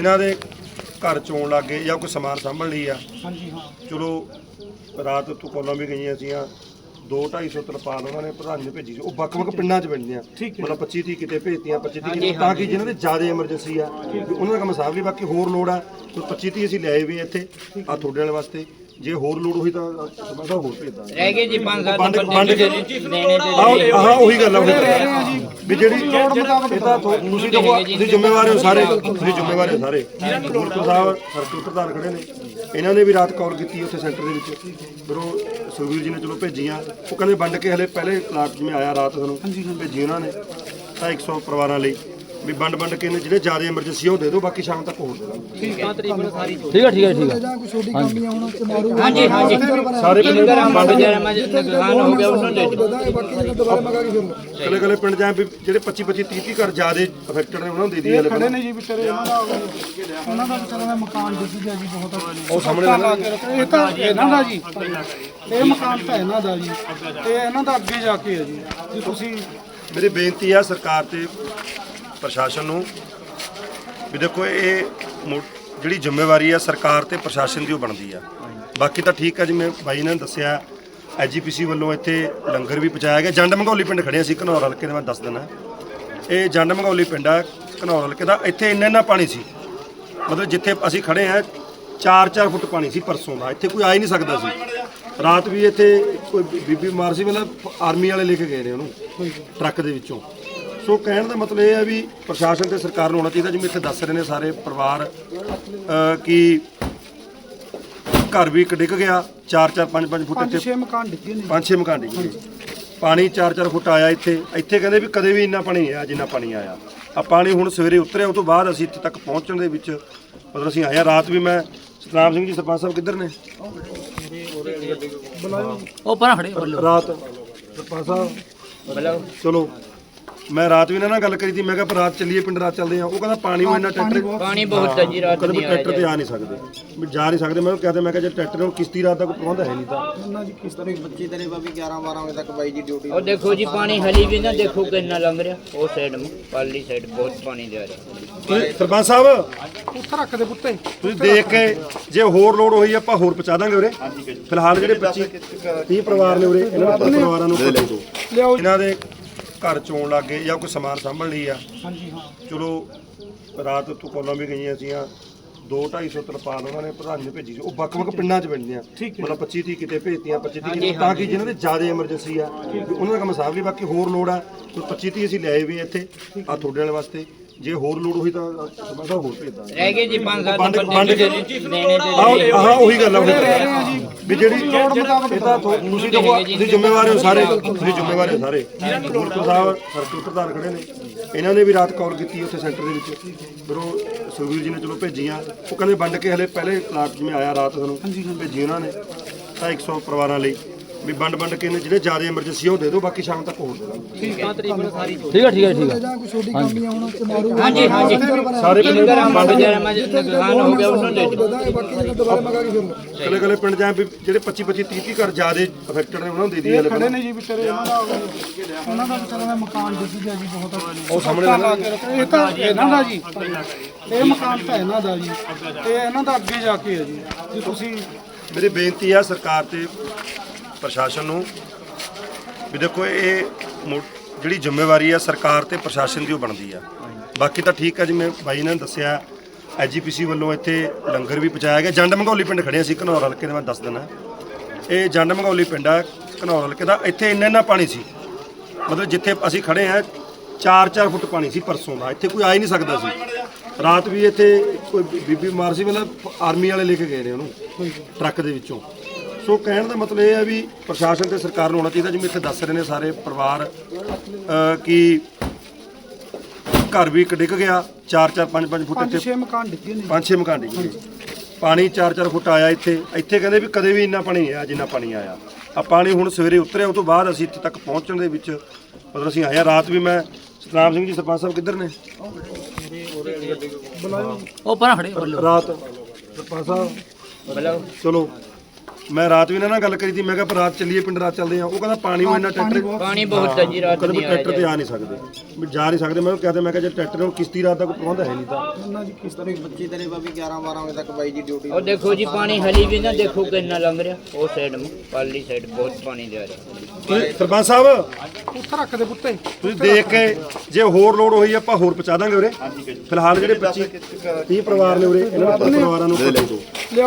ਇਹਨਾਂ ਦੇ ਘਰ ਚੋਣ ਲੱਗੇ ਜਾਂ ਕੋਈ ਸਮਾਨ ਸਾਂਭਣ ਲਈ ਆ। ਹਾਂਜੀ ਹਾਂ। ਚਲੋ ਰਾਤ ਤੋਂ ਕੋਲਾਂ ਵੀ ਗਈਆਂ ਸੀਆਂ। 2 250 ਤਰਪਾਲ ਉਹਨਾਂ ਨੇ ਪ੍ਰਧਾਨ ਨੇ ਭੇਜੀ ਸੀ। ਉਹ ਵੱਖ-ਵੱਖ ਪਿੰਡਾਂ 'ਚ ਪੈਂਦੀਆਂ। ਠੀਕ ਹੈ। ਮਤਲਬ 25 30 ਕਿਤੇ ਭੇਜਤੀਆਂ 25 30 ਕਿਤੇ ਤਾਂ ਕਿ ਜਿਨ੍ਹਾਂ ਦੇ ਜ਼ਿਆਦਾ ਐਮਰਜੈਂਸੀ ਆ। ਵੀ ਉਹਨਾਂ ਦਾ ਕੰਮ ਸਾਂਭ ਲਈ ਬਾਕੀ ਹੋਰ ਲੋੜ ਆ। ਤੇ 25 30 ਅਸੀਂ ਲਿਆਏ ਵੀ ਇੱਥੇ। ਆ ਤੁਹਾਡੇ ਵਾਲੇ ਵਾਸਤੇ। ਜੇ ਹੋਰ ਲੋੜ ਹੋਈ ਤਾਂ ਸਮਝਦਾ ਹੋਰ ਭੇਜਦਾ ਰਹਿ ਗਏ ਜੀ 5-7 ਵੰਡ ਬੰਦੇ ਵੰਡ ਕੇ ਤੇ ਆਹ ਆਹ ਉਹੀ ਗੱਲ ਆ ਉਹੀ ਗੱਲ ਆ। ਵੀ ਜਿਹੜੀ ਲੋੜ ਮੁਤਾਬਕ ਇਹ ਤਾਂ ਤੁ- ਤੁਸੀਂ ਜ਼ਿੰਮੇਵਾਰ ਹੋ ਸਾਰੇ ਤੁਸੀਂ ਜ਼ਿੰਮੇਵਾਰ ਹੋ ਸਾਰੇ। ਗੁਰਪ੍ਰੀਤ ਸਾਹਿਬ ਸਰਕਲ ਪ੍ਰਧਾਨ ਖੜੇ ਨੇ। ਇਹਨਾਂ ਨੇ ਵੀ ਰਾਤ ਕਾਲ ਕੀਤੀ ਉੱਥੇ ਸੈਂਟਰ ਦੇ ਵਿੱਚ। ਫਿਰ ਉਹ ਸੁਖਵੀਰ ਜੀ ਨੇ ਚਲੋ ਭੇਜੀਆਂ। ਉਹ ਕਹਿੰਦੇ ਵੰਡ ਕੇ ਹਲੇ ਪਹਿਲੇ ਪਲਾਟ ਜਿਵੇਂ ਆਇਆ ਰਾਤ ਸਾਨੂੰ ਭੇਜੀ ਉਹਨਾਂ ਨੇ। ਤਾਂ 100 ਪਰਿਵਾਰਾਂ ਲਈ। ਵੀ ਵੰਡ ਵੰਡ ਕੇ ਨੇ ਜਿਹੜੇ ਜ਼ਿਆਦਾ ਐਮਰਜੈਂਸੀ ਉਹ ਦੇ ਦਿਓ ਬਾਕੀ ਸ਼ਾਮ ਤੱਕ ਹੋਰ ਦੇ ਦਾਂਗੇ। ਠੀਕ ਹੈ। ਠੀਕ ਹੈ ਠੀਕ ਹੈ ਹਾਂਜੀ। ਹਾਂਜੀ ਸਾਰੇ ਪਿੰਡ ਵੰਡ ਮੈਂ ਨੁਕਸਾਨ ਹੋ ਗਿਆ ਉਹਨੂੰ ਦੇ ਕਲੇ ਕਲੇ ਪਿੰਡ ਜਾਂ ਵੀ ਜਿਹੜੇ 25 25 30 30 ਘਰ ਜ਼ਿਆਦਾ ਅਫੈਕਟਡ ਨੇ ਉਹਨਾਂ ਨੂੰ ਦੇ ਦਈਏ ਹਲੇ ਖੜੇ ਨੇ ਜੀ ਵਿਚਾਰੇ ਇਹਨਾਂ ਦਾ ਉਹਨਾਂ ਦਾ ਵਿਚਾਰਿਆਂ ਦਾ ਮਕਾਨ ਡਿੱਗ ਗਿਆ ਜੀ ਬਹੁਤ। ਉਹ ਸਾਹਮਣੇ। ਇਹ ਤਾਂ ਇਹਨਾਂ ਦਾ ਜੀ। ਇਹ ਮਕਾਨ ਤਾਂ ਇਹਨਾਂ ਦਾ ਜੀ। ਤੇ ਇਹਨਾਂ ਦਾ ਅੱਗੇ ਜਾ ਕੇ ਹੈ ਜੀ। ਜੇ ਤੁਸੀਂ ਮੇਰੀ ਬੇਨਤੀ ਆ ਸਰਕਾਰ ਤੇ ਪ੍ਰਸ਼ਾਸਨ ਨੂੰ ਵੀ ਦੇਖੋ ਇਹ ਮੁ- ਜਿਹੜੀ ਜ਼ਿੰਮੇਵਾਰੀ ਆ ਸਰਕਾਰ ਤੇ ਪ੍ਰਸ਼ਾਸਨ ਦੀ ਉਹ ਬਣਦੀ ਆ। ਬਾਕੀ ਤਾਂ ਠੀਕ ਆ ਜਿਵੇਂ ਬਾਈ ਨੇ ਦੱਸਿਆ ਐਜੀਪੀਸੀ ਵੱਲੋਂ ਇੱਥੇ ਲੰਗਰ ਵੀ ਪਹੁੰਚਾਇਆ ਗਿਆ। ਜੰਡ ਮੰਗੌਲੀ ਪਿੰਡ ਖੜੇ ਸੀ ਘਨੌਰ ਹਲਕੇ ਦੇ ਮੈਂ ਦੱਸ ਦਿੰਦਾ। ਇਹ ਜੰਡ ਮੰਗੌਲੀ ਪਿੰਡ ਆ ਘਨੌਰ ਹਲਕੇ ਦਾ। ਇੱਥੇ ਇੰਨਾ ਇੰਨਾ ਪਾਣੀ ਸੀ। ਮਤਲਬ ਜਿੱਥੇ ਅਸੀਂ ਖੜੇ ਆ 4-4 ਫੁੱਟ ਪਾਣੀ ਸੀ ਪਰਸੋਂ ਦਾ। ਇੱਥੇ ਕੋਈ ਆ ਹੀ ਨਹੀਂ ਸਕਦਾ ਸੀ। ਰਾਤ ਵੀ ਇੱਥੇ ਕੋਈ ਬੀ- ਬੀਬੀ ਬਿਮਾਰ ਸੀ ਮਤਲਬ ਆਰਮੀ ਵਾਲੇ ਲੈ ਕੇ ਗਏ ਨੇ ਉਹਨੂੰ ਟਰੱਕ ਦੇ ਵਿੱਚੋਂ। ਸੋ ਕਹਿਣ ਦਾ ਮਤਲਬ ਇਹ ਹੈ ਵੀ ਪ੍ਰਸ਼ਾਸਨ ਤੇ ਸਰਕਾਰ ਨੂੰ ਹੋਣਾ ਚਾਹੀਦਾ ਜਿਵੇਂ ਇੱਥੇ ਦੱਸ ਰਹੇ ਨੇ ਸਾਰੇ ਪਰਿਵਾਰ ਕਿ ਘਰ ਵੀ ਇੱਕ ਡਿੱਗ ਗਿਆ 4-4 5-5 ਫੁੱਟ ਪੰਜ ਇੱਥੇ ਛੇ ਮਕਾਨ ਡਿੱਗੇ ਨੇ। ਪੰਜ ਛੇ ਮਕਾਨ ਡਿੱਗੇ ਪਾਣੀ 4-4 ਫੁੱਟ ਆਇਆ ਇੱਥੇ। ਇੱਥੇ ਕਹਿੰਦੇ ਵੀ ਕਦੇ ਵੀ ਇੰਨਾ ਪਾਣੀ ਨਹੀਂ ਆਇਆ ਜਿੰਨਾ ਪਾਣੀ ਆਇਆ। ਆ ਪਾਣੀ ਹੁਣ ਸਵੇਰੇ ਉਤਰਿਆ ਉਹ ਤੋਂ ਬਾਅਦ ਅਸੀਂ ਇੱਥੇ ਤੱਕ ਪਹੁੰਚਣ ਦੇ ਵਿੱਚ ਮਤਲਬ ਅਸੀਂ ਆਏ ਹਾਂ। ਰਾਤ ਵੀ ਮੈਂ ਸਤਨਾਮ ਸਿੰਘ ਜੀ ਸਰਪੰਚ ਸਾਹਿਬ ਕਿੱਧਰ ਨੇ? ਉਹ ਪਰਾਂ ਖੜੇ ਬੋਲੋ ਰਾਤ। ਸਰਪੰਚ ਸਾਹਿਬ। ਚਲੋ। ਮੈਂ ਰਾਤ ਵੀ ਇਹਨਾਂ ਨਾਲ ਗੱਲ ਕਰੀ ਸੀ ਮੈਂ ਕਿਹਾ ਪਰ ਰਾਤ ਚੱਲੀਏ ਪਿੰਡ ਰਾਤ ਚੱਲਦੇ ਆ ਉਹ ਕਹਿੰਦਾ ਪਾਣੀ ਉਹ ਇੰਨਾ ਟਰੈਕਟਰ ਪਾਣੀ ਬਹੁਤ ਹੈ। ਜੀ ਰਾਤ ਕਦੇ ਆਇਆ ਟਰੈਕਟਰ ਤੇ ਆ ਨਹੀਂ ਸਕਦੇ। ਵੀ ਜਾ ਨਹੀਂ ਸਕਦੇ ਮੈਂ ਉਹ ਕਹਿੰਦਾ ਮੈਂ ਕਿਹਾ ਜੇ ਟਰੈਕਟਰ ਨੂੰ ਕਿਸ਼ਤੀ ਰਾਤ ਦਾ ਕੋਈ ਪ੍ਰਬੰਧ ਹੈ ਨਹੀਂ ਤਾਂ। ਉਹਨਾਂ ਦੀ ਕਿਸ ਤਰ੍ਹਾਂ ਬੱਚੀ ਤੇਰੇ ਬਾਬੀ 11 12 ਵਜੇ ਤੱਕ ਬਾਈ ਦੀ ਡਿਊਟੀ ਉਹ ਦੇਖੋ ਜੀ ਪਾਣੀ ਹਲੀ ਵੀ ਨਾ ਦੇਖੋ ਕਿੰਨਾ ਲੰਘ ਰਿਹਾ। ਉਹ ਸਾਈਡ ਨੂੰ ਪਾਲੀ ਸਾਈਡ ਬਹੁਤ ਪਾਣੀ ਜਾ ਰਿਹਾ। ਤੁਸੀਂ ਸਰਪੰਚ ਸਾਹਿਬ ਉੱਥੇ ਰੱਖ ਦੇ ਪੁੱਤੇ ਤੁਸੀਂ ਦੇਖ ਕੇ ਜੇ ਹੋਰ ਲੋੜ ਹੋਈ ਆਪਾਂ ਹੋਰ ਪਹੁੰਚਾ ਦਾਂਗੇ ਉਰੇ। ਫਿਲਹਾਲ ਜਿਹੜੇ 25 30 ਪਰਿਵਾਰ ਨੇ ਉਰੇ ਇਹਨਾਂ ਨੂੰ ਪਰਿਵਾਰਾਂ ਨੂੰ ਲੈ ਦਿਓ। ਲਿਆਓ ਇਹਨਾਂ ਦੇ ਘਰ ਚੋਣ ਲੱਗੇ ਜਾਂ ਕੋਈ ਸਮਾਨ ਸਾਂਭਣ ਲਈ ਆ? ਹਾਂਜੀ ਹਾਂ। ਚਲੋ ਰਾਤ ਤੋਂ ਕੋਲਾਂ ਵੀ ਗਈਆਂ ਸੀਆਂ। 2 250 ਤਰਪਾਲ ਉਹਨਾਂ ਨੇ ਪ੍ਰਧਾਨ ਨੇ ਭੇਜੀ ਸੀ। ਉਹ ਵੱਖ-ਵੱਖ ਪਿੰਡਾਂ 'ਚ ਪੈਂਦੀਆਂ। ਮਤਲਬ 25 30 ਕਿਤੇ ਭੇਜਤੀਆਂ 25 30 ਕਿਤੇ ਤਾਂ ਕਿ ਜਿਨ੍ਹਾਂ ਦੇ ਜ਼ਿਆਦਾ ਐਮਰਜੈਂਸੀ ਆ। ਵੀ ਉਹਨਾਂ ਦਾ ਕੰਮ ਸਾਂਭ ਲਈ ਬਾਕੀ ਹੋਰ ਲੋੜ ਆ। ਤੇ 25 30 ਅਸੀਂ ਲਿਆਏ ਵੀ ਇੱਥੇ। ਆ ਤੁਹਾਡੇ ਵਾਲੇ ਵਾਸਤੇ। ਜੇ ਹੋਰ ਲੋੜ ਹੋਈ ਤਾਂ ਸਮਝਦਾ ਹੋਰ ਭੇਜਦਾ ਰਹਿ ਗਏ ਜੀ 5-7 ਵੰਡ- ਬੰਦੇ ਵੰਡ ਕੇ ਆਹ ਆਹ ਉਹੀ ਗੱਲ ਆ ਆ। ਵੀ ਜਿਹੜੀ ਲੋੜ ਮੁਤਾਬਕ ਇਹ ਤਾਂ ਤੁ- ਤੁਸੀਂ ਜ਼ਿੰਮੇਵਾਰ ਹੋ ਸਾਰੇ ਤੁਸੀਂ ਜ਼ਿੰਮੇਵਾਰ ਹੋ ਸਾਰੇ। ਗੁਰਪ੍ਰੀਤ ਸਾਹਿਬ ਸਰਕਲ ਪ੍ਰਧਾਨ ਖੜੇ ਨੇ। ਇਹਨਾਂ ਨੇ ਵੀ ਰਾਤ ਕਾਲ ਕੀਤੀ ਉੱਥੇ ਸੈਂਟਰ ਦੇ ਵਿੱਚ। ਫਿਰ ਉਹ ਸੁਖਵੀਰ ਜੀ ਨੇ ਚਲੋ ਭੇਜੀਆਂ। ਉਹ ਕਹਿੰਦੇ ਵੰਡ ਕੇ ਹਲੇ ਪਹਿਲੇ ਪਲਾਟ ਜਿਵੇਂ ਆਇਆ ਰਾਤ ਸਾਨੂੰ। ਭੇਜੀ ਉਹਨਾਂ ਨੇ। ਤਾਂ 100 ਪਰਿਵਾਰਾਂ ਲਈ। ਵੀ ਵੰਡ ਵੰਡ ਕੇ ਨੇ ਜਿਹੜੇ ਜ਼ਿਆਦਾ ਐਮਰਜੈਂਸੀ ਉਹ ਦੇ ਦਿਓ ਬਾਕੀ ਸ਼ਾਮ ਤੱਕ ਹੋਰ ਦੇ ਦਾਂਗੇ। ਠੀਕ ਹੈ। ਠੀਕ ਹੈ ਠੀਕ ਹੈ ਹਾਂਜੀ ਹਾਂਜੀ। ਸਾਰੇ ਪਿੰਡ ਵੰਡ ਜਿਹੜਾ ਮੈਂ ਨੁਕਸਾਨ ਹੋ ਗਿਆ ਉਹਨੂੰ ਦੇ ਦਿਓ। ਕਲੇ ਕਲੇ ਪਿੰਡ ਜਾਂ ਵੀ ਜਿਹੜੇ 25 25 30 30 ਘਰ ਜ਼ਿਆਦਾ ਅਫੈਕਟਡ ਨੇ ਉਹਨਾਂ ਨੂੰ ਦੇ ਦਈਏ ਹਲੇ ਖੜੇ ਨੇ ਜੀ ਵਿਚਾਰੇ ਇਹਨਾਂ ਦਾ ਉਹਨਾਂ ਦਾ ਮਕਾਨ ਡਿੱਗ ਗਿਆ ਜੀ ਬਹੁਤ। ਉਹ ਸਾਹਮਣੇ ਕੇ। ਇਹ ਤਾਂ ਇਹਨਾਂ ਦਾ ਜੀ। ਇਹ ਮਕਾਨ ਤਾਂ ਇਹਨਾਂ ਦਾ ਜੀ। ਤੇ ਇਹਨਾਂ ਦਾ ਅੱਗੇ ਜਾ ਕੇ ਹੈ ਜੀ। ਜੇ ਤੁਸੀਂ ਮੇਰੀ ਬੇਨਤੀ ਆ ਸਰਕਾਰ ਤੇ ਪ੍ਰਸ਼ਾਸਨ ਨੂੰ ਵੀ ਦੇਖੋ ਇਹ ਮੁ- ਜਿਹੜੀ ਜ਼ਿੰਮੇਵਾਰੀ ਆ ਸਰਕਾਰ ਤੇ ਪ੍ਰਸ਼ਾਸਨ ਦੀ ਉਹ ਬਣਦੀ ਆ। ਬਾਕੀ ਤਾਂ ਠੀਕ ਆ ਜਿਵੇਂ ਬਾਈ ਨੇ ਦੱਸਿਆ ਐਜੀਪੀਸੀ ਵੱਲੋਂ ਇੱਥੇ ਲੰਗਰ ਵੀ ਪਹੁੰਚਾਇਆ ਗਿਆ। ਜੰਡ ਮੰਗੌਲੀ ਪਿੰਡ ਖੜੇ ਸੀ ਘਨੌਰ ਹਲਕੇ ਦੇ ਮੈਂ ਦੱਸ ਦਿੰਦਾ। ਇਹ ਜੰਡ ਮੰਗੌਲੀ ਪਿੰਡ ਆ ਘਨੌਰ ਹਲਕੇ ਦਾ। ਇੱਥੇ ਇੰਨਾ ਇੰਨਾ ਪਾਣੀ ਸੀ। ਮਤਲਬ ਜਿੱਥੇ ਅਸੀਂ ਖੜੇ ਆ 4-4 ਫੁੱਟ ਪਾਣੀ ਸੀ ਪਰਸੋਂ ਦਾ। ਇੱਥੇ ਕੋਈ ਆ ਹੀ ਨਹੀਂ ਸਕਦਾ ਸੀ। ਰਾਤ ਵੀ ਇੱਥੇ ਕੋਈ ਬੀ- ਬੀਬੀ ਬਿਮਾਰ ਸੀ ਮਤਲਬ ਆਰਮੀ ਵਾਲੇ ਲੈ ਕੇ ਗਏ ਨੇ ਉਹਨੂੰ ਟਰੱਕ ਦੇ ਵਿੱਚੋਂ। ਸੋ ਕਹਿਣ ਦਾ ਮਤਲਬ ਇਹ ਹੈ ਵੀ ਪ੍ਰਸ਼ਾਸਨ ਤੇ ਸਰਕਾਰ ਨੂੰ ਹੋਣਾ ਚਾਹੀਦਾ ਜਿਵੇਂ ਇੱਥੇ ਦੱਸ ਰਹੇ ਨੇ ਸਾਰੇ ਪਰਿਵਾਰ ਕਿ ਘਰ ਵੀ ਇੱਕ ਡਿੱਗ ਗਿਆ 4-4 5-5 ਫੁੱਟ ਪੰਜ ਇੱਥੇ ਛੇ ਮਕਾਨ ਡਿੱਗੇ ਨੇ। ਪੰਜ ਛੇ ਮਕਾਨ ਡਿੱਗੇ ਪਾਣੀ 4-4 ਫੁੱਟ ਆਇਆ ਇੱਥੇ। ਇੱਥੇ ਕਹਿੰਦੇ ਵੀ ਕਦੇ ਵੀ ਇੰਨਾ ਪਾਣੀ ਨਹੀਂ ਆਇਆ ਜਿੰਨਾ ਪਾਣੀ ਆਇਆ। ਆ ਪਾਣੀ ਹੁਣ ਸਵੇਰੇ ਉਤਰਿਆ ਉਹ ਤੋਂ ਬਾਅਦ ਅਸੀਂ ਇੱਥੇ ਤੱਕ ਪਹੁੰਚਣ ਦੇ ਵਿੱਚ ਮਤਲਬ ਅਸੀਂ ਆਏ ਹਾਂ। ਰਾਤ ਵੀ ਮੈਂ ਸਤਨਾਮ ਸਿੰਘ ਜੀ ਸਰਪੰਚ ਸਾਹਿਬ ਕਿੱਧਰ ਨੇ? ਉਹ ਪਰਾਂ ਖੜੇ ਬੋਲੋ ਰਾਤ। ਸਰਪੰਚ ਸਾਹਿਬ। ਚਲੋ। ਮੈਂ ਰਾਤ ਵੀ ਇਹਨਾਂ ਨਾਲ ਗੱਲ ਕਰੀ ਸੀ ਮੈਂ ਕਿਹਾ ਪਰ ਰਾਤ ਚੱਲੀਏ ਪਿੰਡ ਰਾਤ ਚੱਲਦੇ ਆ ਉਹ ਕਹਿੰਦਾ ਪਾਣੀ ਉਹ ਇੰਨਾ ਟਰੈਕਟਰ ਪਾਣੀ ਬਹੁਤ ਹੈ ਜੀ ਰਾਤ ਕਦੇ ਆਇਆ ਟਰੈਕਟਰ ਤੇ ਆ ਨਹੀਂ ਸਕਦੇ। ਵੀ ਜਾ ਨਹੀਂ ਸਕਦੇ ਮੈਂ ਉਹ ਕਹਤੇ ਮੈਂ ਕਿਹਾ ਜੇ ਟਰੈਕਟਰ ਨੂੰ ਕਿਸ਼ਤੀ ਰਾਤ ਦਾ ਕੋਈ ਪ੍ਰਬੰਧ ਹੈ ਨਹੀਂ ਤਾਂ। ਕਿਸ ਤਰ੍ਹਾਂ ਬੱਚੀ ਤੇਰੇ ਬਾਬੀ 11 12 ਵਜੇ ਤੱਕ ਬਾਈ ਦੀ ਡਿਊਟੀ ਉਹ ਦੇਖੋ ਜੀ ਪਾਣੀ ਹਲੀ ਵੀ ਨਾ ਦੇਖੋ ਕਿੰਨਾ ਲੰਘ ਰਿਹਾ। ਉਹ ਸਾਈਡ ਪਾਲੀ ਸਾਈਡ ਬਹੁਤ ਪਾਣੀ ਜਾ ਰਿਹਾ। ਤੁਸੀਂ ਸਰਪੰਚ ਸਾਹਿਬ ਉੱਥੇ ਰੱਖ ਦੇ ਪੁੱਤੇ ਤੁਸੀਂ ਦੇਖ ਕੇ ਜੇ ਹੋਰ ਲੋੜ ਹੋਈ ਆਪਾਂ ਹੋਰ ਪਹੁੰਚਾ ਦਾਂਗੇ ਉਰੇ। ਫਿਲਹਾਲ ਜਿਹੜੇ 25 30 ਪਰਿਵਾਰ ਨੇ ਉਰੇ ਇਹਨਾਂ ਨੂੰ ਪਰਿਵਾਰਾਂ ਨੂੰ ਦੇ ਦਿਓ। ਲਿਆਓ